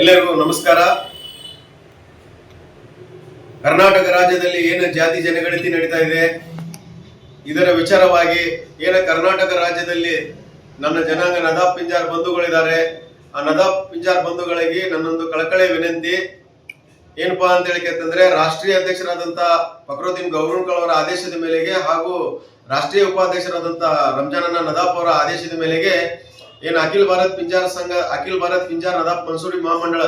ಎಲ್ಲರಿಗೂ ನಮಸ್ಕಾರ. ಕರ್ನಾಟಕ ರಾಜ್ಯದಲ್ಲಿ ಏನು ಜಾತಿ ಜನಗಣತಿ ನಡೀತಾ ಇದೆ? ಇದರ ವಿಚಾರವಾಗಿ ಏನ ಕರ್ನಾಟಕ ರಾಜ್ಯದಲ್ಲಿ ನನ್ನ ಜನಾಂಗ ನದಾಬ್ ಪಿಂಜಾರ್ ಬಂಧುಗಳಿದ್ದಾರೆ. ಆ ನದಾಬ್ ಪಿಂಜಾರ್ ಬಂಧುಗಳಿಗೆ ನನ್ನೊಂದು ಕಳಕಳೆ ವಿನಂತಿ. ಏನಪ್ಪಾ ಅಂತ ಹೇಳಿಕೆಂತಂದ್ರೆ ರಾಷ್ಟ್ರೀಯ ಅಧ್ಯಕ್ಷರಾದಂತ ಫಕ್ರುದ್ದೀನ್ ಗೌರೂನ್ಕಲ್ ಅವರ ಆದೇಶದ ಮೇಲೆಗೆ ಹಾಗೂ ರಾಷ್ಟ್ರೀಯ ಉಪಾಧ್ಯಕ್ಷರಾದಂತ ರಂಜಾನನ ನದಾಪ್ ಅವರ ಆದೇಶದ ಮೇಲೆಗೆ ಏನು ಅಖಿಲ ಭಾರತ್ ಪಿಂಜಾರ ಸಂಘ, ಅಖಿಲ ಭಾರತ್ ಪಿಂಜಾರ ನದಾಫ್ ಮನ್ಸೂರಿ ಮಹಾಮಂಡಳ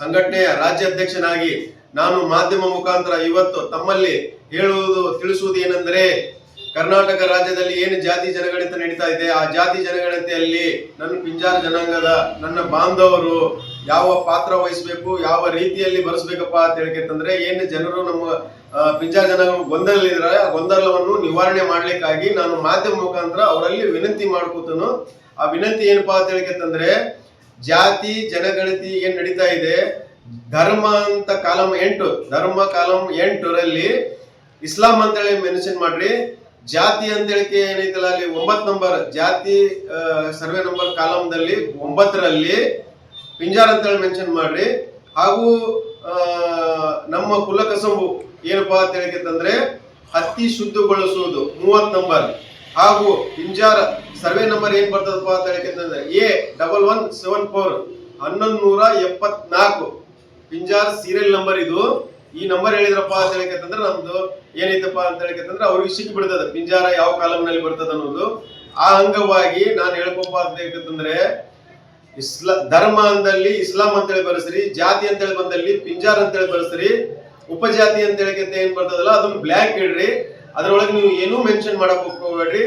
ಸಂಘಟನೆಯ ರಾಜ್ಯ ಅಧ್ಯಕ್ಷನಾಗಿ ನಾನು ಮಾಧ್ಯಮ ಮುಖಾಂತರ ಇವತ್ತು ತಮ್ಮಲ್ಲಿ ಹೇಳುವುದು, ತಿಳಿಸುವುದು ಏನೆಂದರೆ, ಕರ್ನಾಟಕ ರಾಜ್ಯದಲ್ಲಿ ಏನು ಜಾತಿ ಜನಗಣತಿ ನಡೀತಾ ಇದೆ, ಆ ಜಾತಿ ಜನಗಣತಿಯಲ್ಲಿ ನನ್ನ ಪಿಂಜಾರ ಜನಾಂಗದ ನನ್ನ ಬಾಂಧವರು ಯಾವ ಪಾತ್ರ ವಹಿಸಬೇಕು, ಯಾವ ರೀತಿಯಲ್ಲಿ ಬರೆಸ್ಬೇಕಪ್ಪ ಅಂತ ಹೇಳ್ಬೇಕಂದ್ರೆ ಏನು ಜನರು ನಮ್ಮ ಪಿಂಜಾರ ಜನಾಂಗ ಗೊಂದಲಲ್ಲಿದ್ದಾರೆ ಆ ಗೊಂದಲವನ್ನು ನಿವಾರಣೆ ಮಾಡ್ಲಿಕ್ಕಾಗಿ ನಾನು ಮಾಧ್ಯಮ ಮುಖಾಂತರ ಅವರಲ್ಲಿ ವಿನಂತಿ ಮಾಡ್ಕೋತನು. ಆ ವಿನಂತಿ ಏನಪ್ಪಾ ಅಂತ ಹೇಳ್ಬೇಕಂದ್ರೆ ಜಾತಿ, ಜನಗಣತಿ ಏನ್ ನಡೀತಾ ಇದೆ? ಧರ್ಮ ಅಂತ ಕಾಲಂ ಎಂಟು, ಧರ್ಮ ಕಾಲಂ ಎಂಟರಲ್ಲಿ ಇಸ್ಲಾಂ ಅಂತ ಹೇಳಿ ಮೆನ್ಷನ್ ಮಾಡ್ರಿ. ಜಾತಿ ಅಂತ ಹೇಳಿಕೆ ಏನೈತಲ್ಲ ಅಲ್ಲಿ ಒಂಬತ್ ನಂಬರ್, ಜಾತಿ ಸರ್ವೆ ನಂಬರ್ ಕಾಲಂದಲ್ಲಿ ಒಂಬತ್ತರಲ್ಲಿ ಪಿಂಜಾರ್ ಅಂತೇಳಿ ಮೆನ್ಷನ್ ಮಾಡ್ರಿ. ಹಾಗೂ ನಮ್ಮ ಕುಲಕಸಬು ಏನಪ್ಪಾ ಅಂತ ಹೇಳಿಕಂತಂದ್ರೆ, ಹತ್ತಿ ಶುದ್ಧಗೊಳಿಸುವುದು ಮೂವತ್ ನಂಬರ್. ಹಾಗೂ ಪಿಂಜಾರ ಸರ್ವೆ ನಂಬರ್ ಏನ್ ಬರ್ತದಪ್ಪ ಅಂತ ಹೇಳಿಕಂತಂದ್ರೆ A double one seven four ಹನ್ನೊಂದು ನೂರ ಎಪ್ಪತ್ನಾಲ್ಕು. ಪಿಂಜಾರ್ ಸೀರಿಯಲ್ ನಂಬರ್ ಇದು. ಈ ನಂಬರ್ ಹೇಳಿದ್ರಪ್ಪ ಅಂತ ಹೇಳಿಕಂತಂದ್ರೆ ನಮ್ದು ಏನೈತಪ್ಪ ಅಂತ ಹೇಳಿಕಂತಂದ್ರೆ ಅವ್ರಿಗೆ ಸಿಕ್ಕಿ ಬಿಡ್ತದ. ಪಿಂಜಾರ ಯಾವ ಕಾಲಂನಲ್ಲಿ ಬರ್ತದ ಅನ್ನೋದು. ಆ ಅಂಗವಾಗಿ ನಾನು ಹೇಳ್ಕೊಪ್ಪ ಅಂತ ಹೇಳಿಕಂತಂದ್ರೆ ಇಸ್ಲಾ ಧರ್ಮ ಅಂದಲ್ಲಿ ಇಸ್ಲಾಂ ಅಂತೇಳಿ ಬರೆಸ್ರಿ, ಜಾತಿ ಅಂತೇಳಿ ಬಂದಲ್ಲಿ ಪಿಂಜಾರ್ ಅಂತೇಳಿ ಬರೆಸ್ರಿ, ಉಪಜಾತಿ ಅಂತ ಹೇಳಿಕಂತ ಏನ್ ಬರ್ತದಲ್ಲ, ಅದನ್ನ ಬ್ಲ್ಯಾಕ್ ಇಡ್ರಿ ಅದ್ರೊಳಗೆ ನೀವು ಏನೂ ಮೆನ್ಷನ್ ಮಾಡಕ್ ಹೋಗ್ಬೇಡ್ರಿ.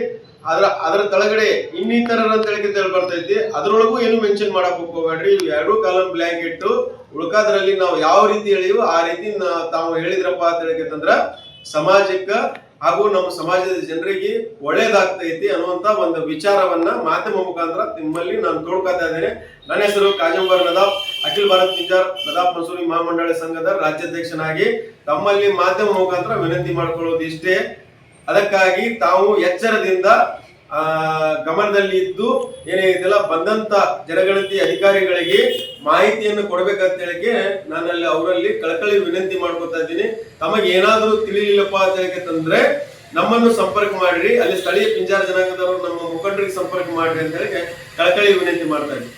ಅದ್ರ, ಅದರ ತಳಗಡೆ ಇನ್ನಿತರ ಅಂತ ಹೇಳಿ ಬರ್ತೈತಿ, ಅದ್ರೊಳಗೂ ಏನು ಮೆನ್ಷನ್ ಮಾಡಕ್ ಹೋಗ್ಬೇಡ್ರಿ. ಇವು ಎರಡೂ ಕಾಲಂ ಬ್ಲ್ಯಾಂಕ್ ಇಟ್ಟು ಉಳ್ಕಾದ್ರಲ್ಲಿ ನಾವು ಯಾವ ರೀತಿ ಹೇಳಿವೋ ಆ ರೀತಿ ತಾವು ಹೇಳಿದ್ರಪ್ಪ ಅಂತ ಹೇಳಿಕಂದ್ರ ಸಮಾಜಕ್ಕ ಹಾಗೂ ನಮ್ಮ ಸಮಾಜದ ಜನರಿಗೆ ಒಳ್ಳೇದಾಗ್ತೈತಿ ಅನ್ನುವಂತ ಒಂದು ವಿಚಾರವನ್ನ ಮಾಧ್ಯಮ ಮುಖಾಂತರ ನಿಮ್ಮಲ್ಲಿ ನಾನು ತೋಡ್ಕೊತಾ ಇದ್ದೇನೆ. ನನ್ನ ಹೆಸರು ಕಾಜಂಬರ್ ನದಾಫ್. ಅಖಿಲ ಭಾರತ್ ವಿಚಾರ್ ಪ್ರತಾಪ್ ಮಸೂರಿ ಮಹಾಮಂಡಳ ಸಂಘದ ರಾಜ್ಯಾಧ್ಯಕ್ಷನಾಗಿ ತಮ್ಮಲ್ಲಿ ಮಾಧ್ಯಮ ಮುಖಾಂತರ ವಿನಂತಿ ಮಾಡಿಕೊಳ್ಳೋದು ಇಷ್ಟೇ. ಅದಕ್ಕಾಗಿ ತಾವು ಎಚ್ಚರದಿಂದ ಗಮನದಲ್ಲಿ ಇದ್ದು ಏನೇನಿದೆಲ್ಲ ಬಂದಂತ ಜನಗಣತಿ ಅಧಿಕಾರಿಗಳಿಗೆ ಮಾಹಿತಿಯನ್ನು ಕೊಡಬೇಕಂತ ಹೇಳಿಕೆ ನಾನಲ್ಲಿ ಅವರಲ್ಲಿ ಕಳಕಳಿ ವಿನಂತಿ ಮಾಡ್ಕೊತಾ ಇದ್ದೀನಿ. ತಮಗೆ ಏನಾದರೂ ತಿಳಿಲಿಲ್ಲಪ್ಪ ಅಂತ ಹೇಳಿಕಂತಂದ್ರೆ ನಮ್ಮನ್ನು ಸಂಪರ್ಕ ಮಾಡಿರಿ. ಅಲ್ಲಿ ಸ್ಥಳೀಯ ಪಿಂಜಾರ ಜನಾಂಗದವರು ನಮ್ಮ ಮುಖಂಡರಿಗೆ ಸಂಪರ್ಕ ಮಾಡಿರಿ ಅಂತ ಹೇಳಿ ಕಳಕಳಿ ವಿನಂತಿ ಮಾಡ್ತಾ ಇದ್ದೀನಿ.